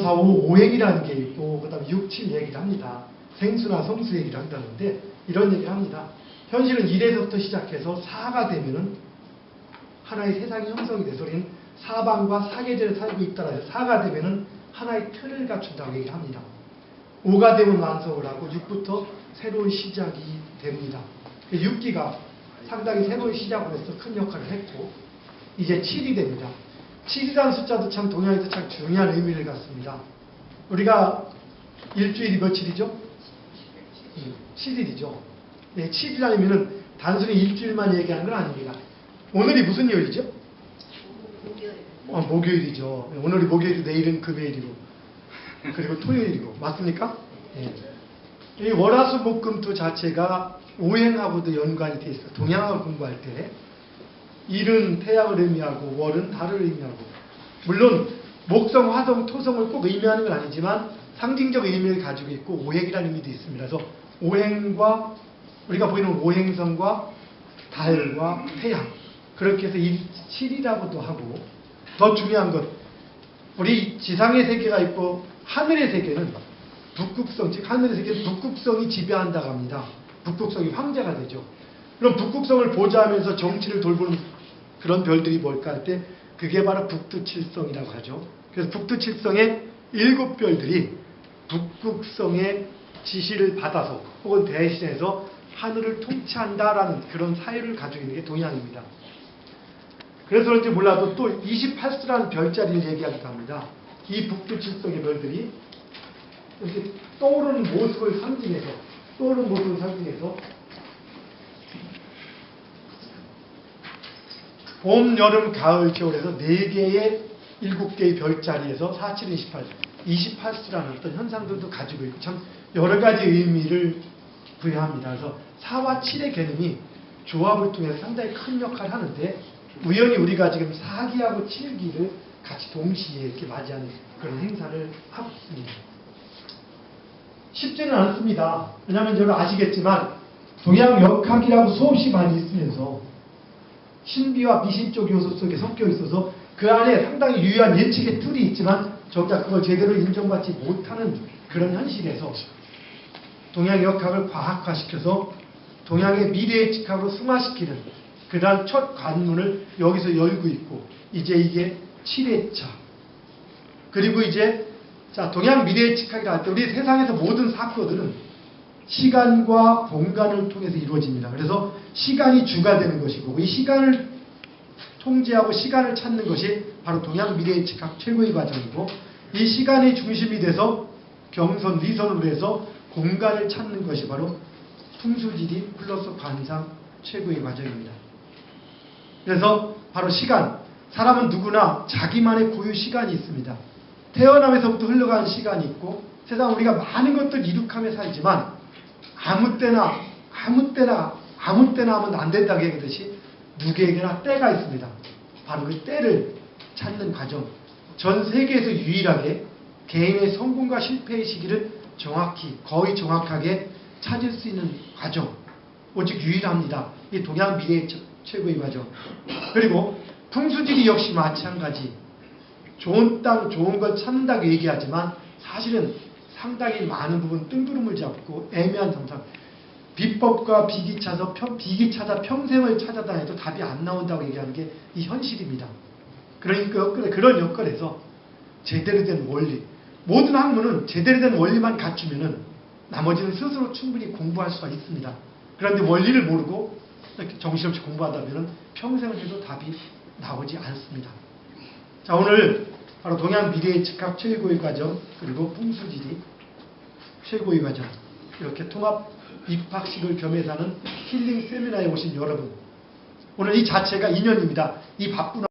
사후 오행이라는 게 있고 그 다음에 육칠 얘기를 합니다. 생수나 성수 얘기를 한다는데 이런 얘기를 합니다. 현실은 1에서부터 시작해서 4가 되면은 하나의 세상이 형성이 돼서 우리는 사방과 사계절에 살고 있다라 해서 4가 되면은 하나의 틀을 갖춘다고 얘기를 합니다. 5가 되면 완성을 하고 6부터 새로운 시작이 됩니다. 6기가 상당히 새로운 시작으로서 큰 역할을 했고 이제 7이 됩니다. 7이라는 숫자도 참 동양에서 참 중요한 의미를 갖습니다. 우리가 일주일이 며칠이죠? 7일이죠. 네, 7일이라는 단순히 일주일만 얘기하는 건 아닙니다. 오늘이 무슨 요일이죠? 어, 목요일이죠. 오늘이 목요일이고 내일은 금요일이고 그리고 토요일이고 맞습니까? 예. 이 월화수목금토 자체가 오행하고도 연관이 돼 있어요. 동양학을 공부할 때 일은 태양을 의미하고 월은 달을 의미하고 물론 목성, 화성, 토성을 꼭 의미하는 건 아니지만 상징적 의미를 가지고 있고 오행이라는 의미도 있습니다. 그래서 오행과 우리가 보이는 오행성과 달과 태양 그렇게 해서 일칠이라고도 하고 더 중요한 것 우리 지상의 세계가 있고 하늘의 세계는 북극성 즉 하늘의 세계는 북극성이 지배한다고 합니다. 북극성이 황제가 되죠. 그럼 북극성을 보좌하면서 정치를 돌보는 그런 별들이 뭘까 할 때 그게 바로 북두칠성이라고 하죠. 그래서 북두칠성의 일곱 별들이 북극성의 지시를 받아서 혹은 대신해서 하늘을 통치한다라는 그런 사유를 가지고 있는 게 동양입니다. 그래서 그런지 몰라도 또 28수라는 별자리를 얘기하기도 합니다. 이 북두칠성의 별들이 이렇게 떠오르는 모습을 상징해서 떠오르는 모습을 상징해서 봄, 여름, 가을, 겨울에서 4개의 7개의 별자리에서 4, 7, 28, 28수라는 어떤 현상들도 가지고 있고 참 여러 가지 의미를 부여합니다. 그래서 4와 7의 개념이 조합을 통해서 상당히 큰 역할을 하는데 우연히 우리가 지금 4기하고 7기를 같이 동시에 이렇게 맞이하는 그런 행사를 하고 있습니다. 쉽지는 않습니다. 왜냐하면 여러분 아시겠지만 동양 역학이라고 수없이 많이 있으면서 신비와 미신 쪽 요소 속에 섞여 있어서 그 안에 상당히 유효한 예측의 툴이 있지만 정작 그걸 제대로 인정받지 못하는 그런 현실에서 동양 역학을 과학화시켜서 동양의 미래 예측학으로 승화시키는 그러한 첫 관문을 여기서 열고 있고 이제 이게 7회차. 그리고 이제 자 동양 미래 예측학이라 할 때 우리 세상에서 모든 사건들은 시간과 공간을 통해서 이루어집니다. 그래서 시간이 주가 되는 것이고 이 시간을 통제하고 시간을 찾는 것이 바로 동양 미래 예측학 최고의 과정이고 이 시간이 중심이 돼서 경선 리선으로 해서 공간을 찾는 것이 바로 풍수지리 플러스 관상 최고의 과정입니다. 그래서 바로 시간. 사람은 누구나 자기만의 고유 시간이 있습니다. 태어남에서부터 흘러가는 시간이 있고 세상 우리가 많은 것들 이룩하며 살지만 아무 때나 아무 때나 아무 때나 하면 안 된다고 얘기하듯이 누구에게나 때가 있습니다. 바로 그 때를 찾는 과정. 전 세계에서 유일하게 개인의 성공과 실패의 시기를 정확히 거의 정확하게 찾을 수 있는 과정. 오직 유일합니다. 이 동양 미래의 최고의 과정. 그리고 풍수지리 역시 마찬가지. 좋은 땅, 좋은 걸 찾는다고 얘기하지만 사실은 상당히 많은 부분 뜬구름을 잡고 애매한 상상. 비법과 비기 찾아 비기 찾아 평생을 찾아다녀도 답이 안 나온다고 얘기하는 게 이 현실입니다. 그러니까 그런 여건에서 제대로 된 원리. 모든 학문은 제대로 된 원리만 갖추면은 나머지는 스스로 충분히 공부할 수가 있습니다. 그런데 원리를 모르고 이렇게 정신없이 공부하다 보면 평생을 해도 답이 나오지 않습니다. 자, 오늘 바로 동양 미래의 즉각 최고의 과정 그리고 풍수지리 최고의 과정 이렇게 통합 입학식을 겸해서 하는 힐링 세미나에 오신 여러분 오늘 이 자체가 인연입니다. 이 바쁜